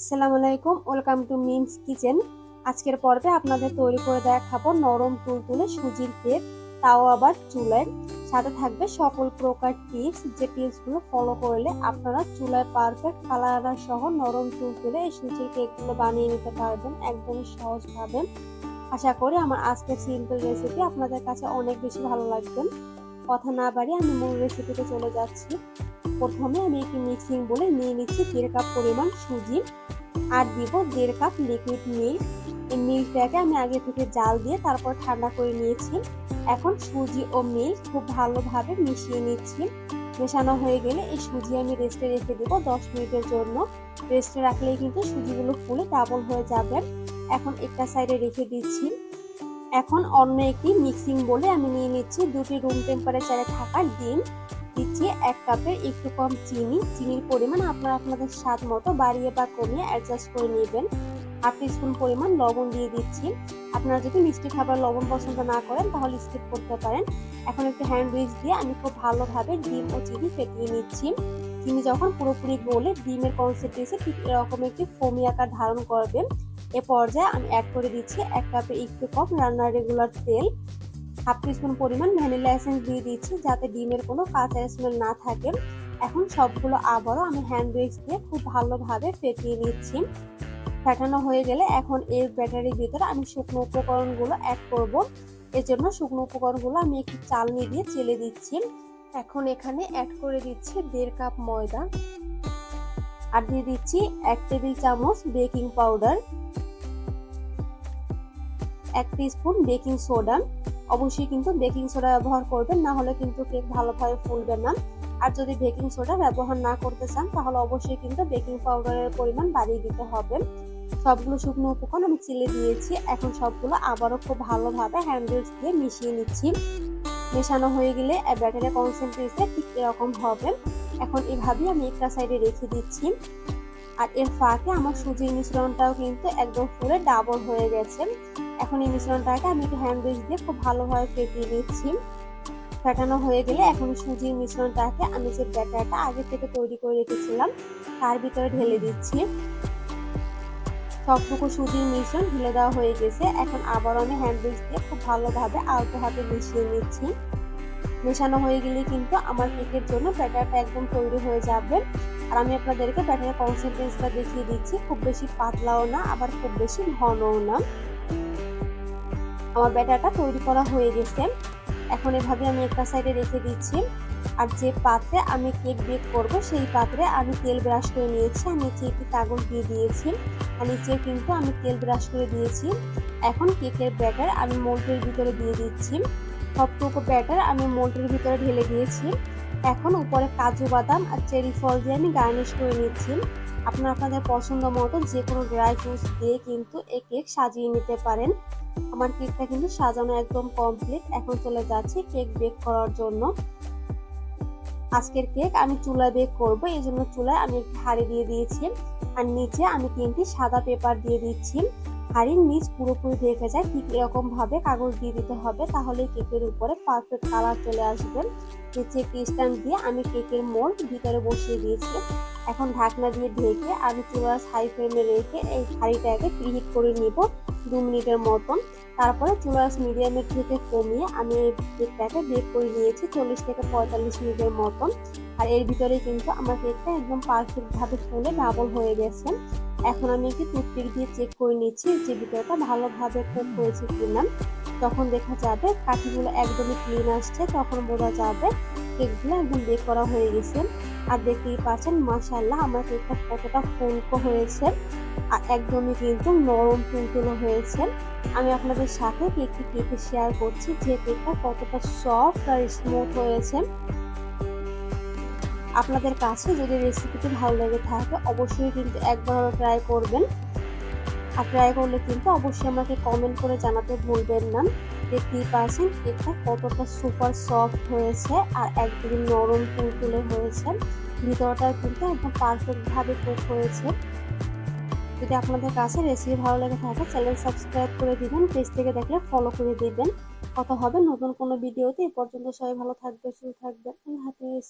আসসালামু আলাইকুম, welcome to memes kitchen. আজকের পর্বে আপনাদের তৈরি করে দেখাবো নরম তুলতুলে সুজির কেক তাও আবার চুলায়। সাথে থাকবে সকল প্রকার টিপস, যে টিপসগুলো ফলো করলে আপনারা চুলায় পারফেক্ট কালার সহ নরম তুলতুলে এই সুজির কেকগুলো বানিয়ে নিতে পারবেন, একদমই সহজভাবে। আশা করি আমার আজকের সিম্পল রেসিপি আপনাদের কাছে অনেক বেশি ভালো লাগবে। কথা না বাড়িয়ে আমি মূল রেসিপিতে চলে যাচ্ছি। প্রথমে আমি একটি মিক্সিং বলে নিয়ে নিচ্ছি, দেড় কাপ পরিমাণ সুজি, আর দিব দেড় কাপ লিকুইড মিল্ক এই মিল্কটাকে আমি আগে থেকে জাল দিয়ে তারপর ঠান্ডা করে নিয়েছি। এখন সুজি ও মিল্ক খুব ভালোভাবে মিশিয়ে নিচ্ছি। মেশানো হয়ে গেলে এই সুজি আমি রেস্টে রেখে দেবো দশ মিনিটের জন্য। রেস্টে রাখলেই কিন্তু সুজিগুলো ফুলে ডাবল হয়ে যাবে। এখন একটা সাইডে রেখে দিচ্ছি। এখন অন্য একটি মিক্সিং বলে আমি নিয়ে নিচ্ছি দুটি রুম টেম্পারেচারে থাকা ডিম। দিচ্ছি এক কাপের একটু কম চিনি। চিনির পরিমাণ আপনারা আপনাদের স্বাদ মতো বাড়িয়ে বা কমিয়ে অ্যাডজাস্ট করে নেবেন। হাফ স্পুন পরিমাণ লবণ দিয়ে দিচ্ছি আপনারা যদি মিষ্টি খাবার লবণ পছন্দ না করেন, তাহলে স্কিপ করতে পারেন। এখন একটু হ্যান্ড উইচ দিয়ে আমি খুব ভালোভাবে ডিম ও চিনি ফেটিয়ে নিচ্ছি। চিনি যখন পুরোপুরি গলে, ডিমের কনসেন্ট্রেসে ঠিক এরকম একটি ফোমি আকার ধারণ করবে। এ পর্যায়ে আমি অ্যাড করে দিচ্ছি এক কাপে একটু কম রান্নার রেগুলার তেল। হাফ টিস্পুন পরিমাণ ভ্যানিলা এসেন্স দিয়ে দিচ্ছি যাতে ডিমের কোনো কাঁচা স্মেল না থাকে। এখন সবগুলো আবারও আমি হ্যান্ড উইক্স দিয়ে খুব ভালোভাবে ফেটিয়ে নিচ্ছি। ফেটানো হয়ে গেলে এখন এর ব্যাটারির ভিতরে আমি শুকনো উপকরণগুলো অ্যাড করব। এর জন্য শুকনো উপকরণগুলো আমি একটু চালনি দিয়ে চেলে দিচ্ছি। এখন এখানে অ্যাড করে দিচ্ছি দেড় কাপ ময়দা। আর দিয়ে দিচ্ছি এক টেবিল চামচ বেকিং পাউডার এক স্পুন বেকিং সোডা অবশ্যই কিন্তু বেকিং সোডা ব্যবহার করবেন, না হলে কিন্তু কেক ভালোভাবে ফুলবে না। আর যদি বেকিং সোডা ব্যবহার না করতে চান, তাহলে অবশ্যই কিন্তু বেকিং পাউডারের পরিমাণ বাড়িয়ে দিতে হবে। সবগুলো শুকনো উপকরণ আমি চিলে দিয়েছি। এখন সবগুলো আবারও খুব ভালোভাবে হ্যান্ডেলস দিয়ে মিশিয়ে নিচ্ছি। মেশানো হয়ে গেলে ব্যাটারের কনসেন্ট্রেশনটা ঠিক এরকম হবে। এখন এভাবেই আমি একটা সাইডে রেখে দিচ্ছি। আর এর ফাঁকে আমার সুজির মিশ্রণটাও কিন্তু একদম ফুলে ডাবল হয়ে গেছে। এখন এই মিশ্রণটাকে আমি একটু হ্যান্ড দিয়ে খুব ভালোভাবে ফেটিয়ে নিচ্ছি। ফেটানো হয়ে গেলে এখন সুজির মিশ্রণটাকে আমি যে ব্যাটারটা আগে থেকে তৈরি করে রেখেছিলাম, তার ভিতরে ঢেলে দিচ্ছি। সবটুকু সুজির মিশ্রণ ঢেলে দেওয়া হয়ে গেছে। এখন আবার আমি হ্যান্ড দিয়ে খুব ভালোভাবে আলতো হাতে মিশিয়ে নিচ্ছি। মেশানো হয়ে গেলে কিন্তু আমার কেকের জন্য ব্যাটারটা একদম তৈরি হয়ে যাবে। আর আমি আপনাদেরকে ব্যাটারের কনসিস্টেন্সিটা দেখিয়ে দিচ্ছি। খুব বেশি পাতলাও না, আবার খুব বেশি ঘনও না। আমার ব্যাটারটা তৈরি করা হয়ে গেছে। এখন এভাবে আমি একটা সাইডে রেখে দিচ্ছি। আর যে পাত্রে আমি কেক বেক করব, সেই পাত্রে আমি তেল ব্রাশ করে নিয়েছি। আর নিচে একটি কাগজ দিয়ে দিয়েছি। আর নিচে কিন্তু আমি তেল ব্রাশ করে দিয়েছি। এখন কেকের ব্যাটার আমি মোল্টের ভিতরে দিয়ে দিচ্ছি। সবটুকু ব্যাটার আমি মোল্টের ভিতরে ঢেলে দিয়েছি। এখন উপরে কাজু বাদাম আর চেরি ফল দিয়ে আমি গার্নিশ করে নিচ্ছি। আপনারা আপনাদের পছন্দ মতো যে কোনো ড্রাই ফ্রুটস দিয়ে কিন্তু এই কেক সাজিয়ে নিতে পারেন। আমার কেকটা কিন্তু সাজানো একদম কমপ্লিট এখন চলে যাচ্ছে কেক বেক করার জন্য। আজকের কেক আমি চুলায় বেক করব, এই জন্য চুলায় আমি একটি হাঁড়ি দিয়ে দিয়েছি। আর নিচে আমি তিনটি সাদা পেপার দিয়ে দিচ্ছি। হাঁড়ির নিচ পুরোপুরি ঢেকে যায়, ঠিক এরকম ভাবে কাগজ দিয়ে দিতে হবে, তাহলে কেকের উপরে পারফেক্ট কালার চলে আসবে। নিচে একটি স্ট্যান্ড দিয়ে আমি কেকের মোল ভিতরে বসিয়ে দিয়েছি। এখন ঢাকনা দিয়ে ঢেকে আমি চুলার হাই ফ্লেমে রেখে এই হাঁড়িটাকে প্রিহিট করে নিব দু মিনিটের মতন। তারপরে চুলার মিডিয়ামের থেকে কমিয়ে আমি এই কেকটাকে বেক করে নিয়েছি চল্লিশ থেকে পঁয়তাল্লিশ মিনিটের মতন। আর এর ভিতরে কিন্তু আমার কেকটা একদম পারফেক্টভাবে ফুলে ডাবল হয়ে গেছে। এখন আমি একটি টুথপিক দিয়ে চেক করে নিচ্ছি যে ভিতরটা ভালোভাবে কুক হয়েছে কিনা। তখন দেখা যাবে কাঠিগুলো একদমই ক্লিন আসছে, তখন বোঝা যাবে কেকগুলো একদম বেক করা হয়ে গেছে। আর দেখতেই পাচ্ছেন মাসাল্লাহ আমার কেকটা কতটা ফুলকো হয়েছে। আর একদমই কিন্তু নরম তুলতুলো হয়েছে। আমি আপনাদের সাথে কেকটি কেটে শেয়ার করছি যে কেকটা কতটা সফট আর স্মুথ হয়েছে। আপনাদের কাছে যদি রেসিপিটি ভালো লেগে থাকে, অবশ্যই কিন্তু একবার ট্রাই করবেন। আর ট্রাই করলে কিন্তু অবশ্যই আমাকে কমেন্ট করে জানাতে ভুলবেন না। দেখতেই পাচ্ছেন কেকটা কতটা সুপার সফট হয়েছে আর একদম নরম তুলতুলে হয়েছে। ভিতরটা কিন্তু একদম পারফেক্টভাবে কুক হয়েছে। যদি আপনাদের কাছে রেসিপি ভালো লেগে থাকে চ্যানেল সাবস্ক্রাইব করে দিবেন পেজ থেকে দেখলে ফলো করে দিবেন। কথা হবে নতুন কোনো ভিডিওতে এ পর্যন্ত সবাই ভালো থাকবে সুস্থ থাকবেন। হাফিজ।